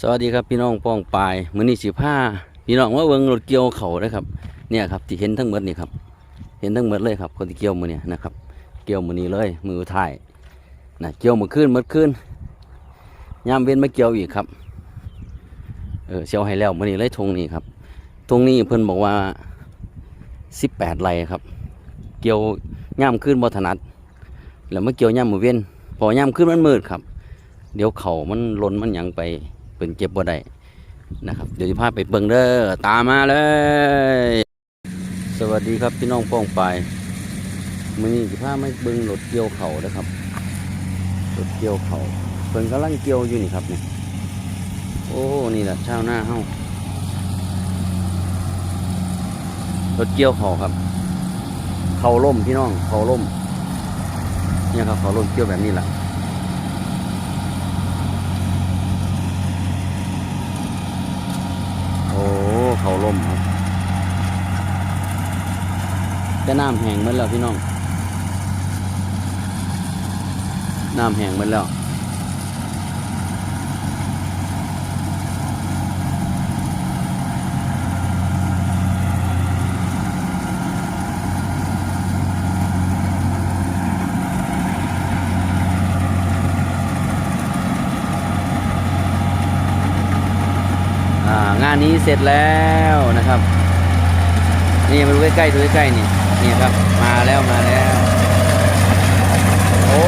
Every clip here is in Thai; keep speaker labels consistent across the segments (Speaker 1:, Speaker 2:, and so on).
Speaker 1: สวัสดีครับพี่น้องป้องปลายมือนี้สิผ้าพี่น้องว่าเบิ่งรถเกี่ยวเขานะครับเนี่ยครับที่เห็นทั้งหมดนี่ครับ เห็นทั้งหมดเลยครับ คนที่เกี่ยวมือเนี่ยนะครับ เกี่ยวมือนี้เลย มือท้ายนะเกี่ยวมือขึ้นมือขึ้นยามเว้นมาเกี่ยวอีกครับเออเชียวให้แล้วมือนี้เลยทงนี้ครับทงนี้เพิ่นบอกว่าสิบแปดไร่ครับ เกี่ยวย่ามขึ้นบ่ถนัดแล้วมาเกี่ยวย่ามมือเว้นพอย่ามขึ้นมันมืดครับ เดี๋ยวเขามันล้นมันยังไป เป็นเก็บบ่ได้นะครับเดี๋ยวจะพาไปเบิ่งเด้อตามมาเลย สวัสดีครับพี่น้องป้องไปมื้อนี้จะพามาเบิ่งรถเกี่ยวเขานะครับรถเกี่ยวเขาเพิ่นกำลังเกี่ยวอยู่นี่ครับเนี่ยโอ้นี่แหละชาวหน้าเฮารถเกี่ยวเขาครับ เขาล่มพี่น้องเขาล่มเนี่ยครับเขาล่มเกี่ยวแบบนี้แหละ โอ้ เขาล่มครับ แต่น้ำแห้งหมดแล้วพี่น้อง น้ำแห้งหมดแล้วอ่างานนี้เสร็จแล้วนะครับ นี่มาดูใกล้ๆดูใกล้ๆนี่ นี่ครับ มาแล้วมาแล้วโอ้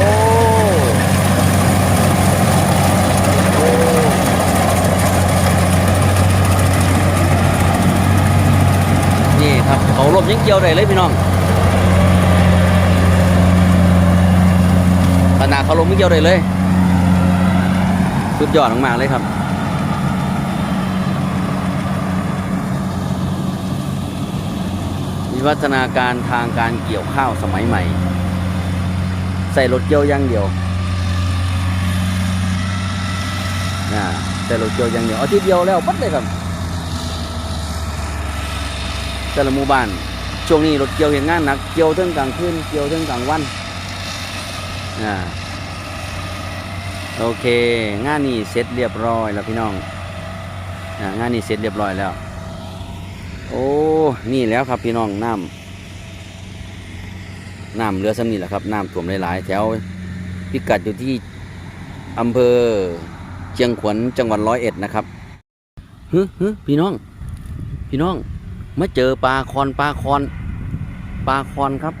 Speaker 1: โอ้นี่ครับเขาลมยังเกี่ยวได้เลยพี่น้องขนาดเขาลมยังเกี่ยวได้เลย สุดยอดมากๆเลยครับ วิวัฒนาการทางการเกี่ยวข้าวสมัยใหม่ ใส่รถเกี่ยวย่างเดียวนะใส่รถเกี่ยวย่างเดียวเอาทีเดียวแล้วปั๊ดเลยครับแต่ละหมู่บ้านช่วงนี้รถเกี่ยวเห็นงานหนักเกี่ยวทั้งกลางคืนเกี่ยวทั้งกลางวันนะโอเค งานนี้เสร็จเรียบร้อยแล้วพี่น้องงานนี้เสร็จเรียบร้อยแล้ว โอ้ นี่แล้วครับพี่น้องน้ำน้ำเรือสำนีแหละครับน้ำท่วมหลายๆ แถวพิกัดอยู่ที่อำเภอเชียงขวัญจังหวัดร้อยเอ็ดนะครับฮึฮึพี่น้อง พี่น้องมาเจอปลาคอนปลาคอนปลาคอนครับ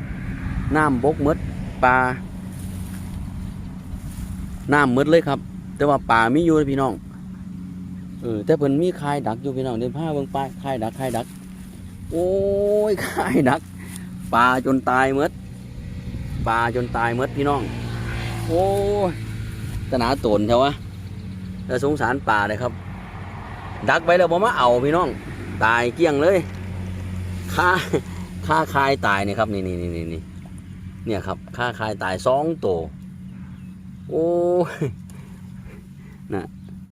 Speaker 1: น้ำบกหมดปลาน้ำหมดเลยครับ แต่ว่าปลาไม่อยู่เลยพี่น้อง เออแต่เพิ่นมีคายดักอยู่พี่น้องเดินผ้าเบิ่งปลาคายดักคายดัก โอ้ยคายดักปลาจนตายหมดปลาจนตายหมดพี่น้อง โอ้ยตนาตนเถอะวะแต่สงสารปลาเลยครับ ดักไปแล้วบ่มาเอาพี่น้อง ตายเกลี้ยงเลยค่าค่าคายตายเนี่ยครับนี่นี่นี่นี่นี่เนี่ยครับค่าคายตายสองตัวโอ้ยน่ะ